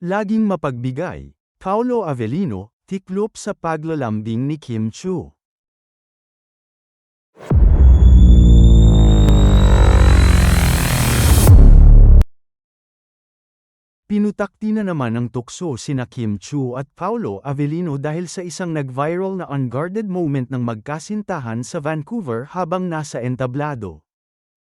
Laging mapagbigay, Paulo Avellino, tiklop sa paglalambing ni Kim Chu. Pinutakti na naman ng tukso sina Kim Chu at Paulo Avellino dahil sa isang nag-viral na unguarded moment ng magkasintahan sa Vancouver habang nasa entablado.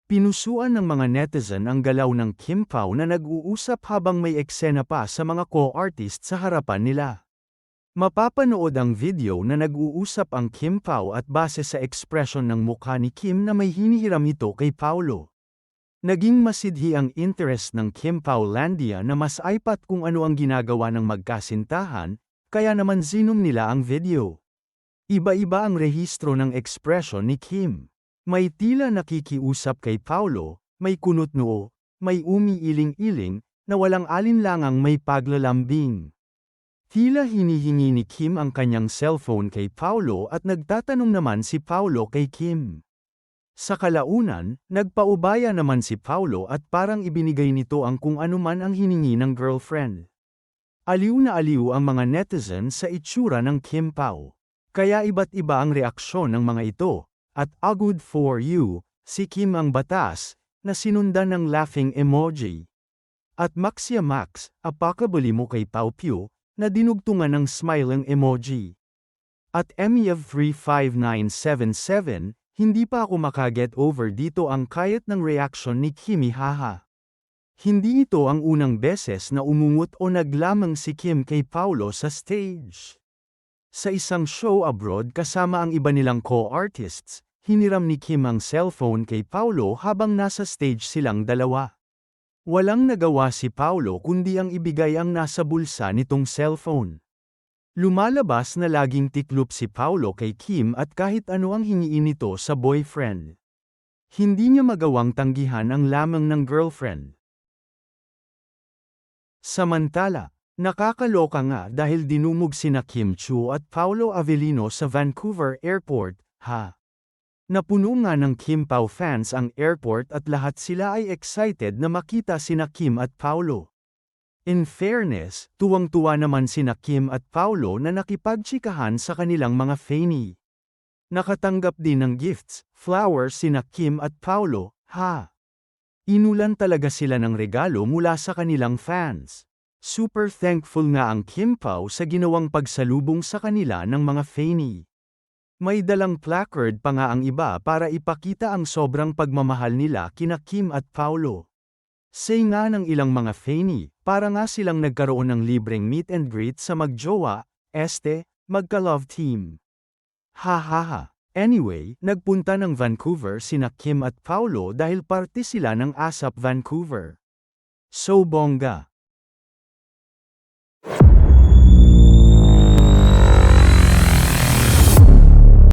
Pinusuan ng mga netizen ang galaw ng Kim Pao na nag-uusap habang may eksena pa sa mga co-artist sa harapan nila. Mapapanood ang video na nag-uusap ang Kim Pao at base sa ekspresyon ng mukha ni Kim na may hinihiram ito kay Paulo. Naging masidhi ang interest ng Kim Paulandia na mas ipat kung ano ang ginagawa ng magkasintahan, kaya naman zinom nila ang video. Iba-iba ang rehistro ng ekspresyon ni Kim. May tila nakikiusap kay Paulo, may kunot noo, may umiiling-iling, na walang alinlangang may paglalambing. Tila hinihingi ni Kim ang kanyang cellphone kay Paulo at nagtatanong naman si Paulo kay Kim. Sa kalaunan, nagpaubaya naman si Paulo at parang ibinigay nito ang kung anuman ang hiningi ng girlfriend. Aliw na aliw ang mga netizen sa itsura ng Kim Pao. Kaya iba't iba ang reaksyon ng mga ito, at a good for you, si Kim ang batas, na sinundan ng laughing emoji. At Maxia Max, apakabali mo kay Pao Pio, na dinugtungan ng smiling emoji. At Emiev 35977, hindi pa ako makaget over dito ang kayat ng reaction ni Kimi haha. Hindi ito ang unang beses na umungot o naglamang si Kim kay Paulo sa stage. Sa isang show abroad kasama ang iba nilang co-artists, hiniram ni Kim ang cellphone kay Paulo habang nasa stage silang dalawa. Walang nagawa si Paulo kundi ang ibigay ang nasa bulsa nitong cellphone. Lumalabas na laging tiklop si Paulo kay Kim at kahit ano ang hingiin nito sa boyfriend. Hindi niya magawang tanggihan ang lamang ng girlfriend. Samantala, nakakaloka nga dahil dinumog sina Kim Chu at Paulo Avellino sa Vancouver Airport, ha? Napuno nga ng Kim Pao fans ang airport at lahat sila ay excited na makita sina Kim at Paulo. In fairness, tuwang-tuwa naman sina Kim at Paulo na nakipagtsikahan sa kanilang mga fanny. Nakatanggap din ng gifts, flowers sina Kim at Paulo, ha? Inulan talaga sila ng regalo mula sa kanilang fans. Super thankful nga ang Kim Pao sa ginawang pagsalubong sa kanila ng mga fanny. May dalang placard pa nga ang iba para ipakita ang sobrang pagmamahal nila kina Kim at Paulo. Say nga ng ilang mga fanny, para nga silang nagkaroon ng libreng meet and greet sa magjowa, este, magka-love team. Ha. Anyway, nagpunta ng Vancouver sina Kim at Paulo dahil parte sila ng ASAP Vancouver. So bongga.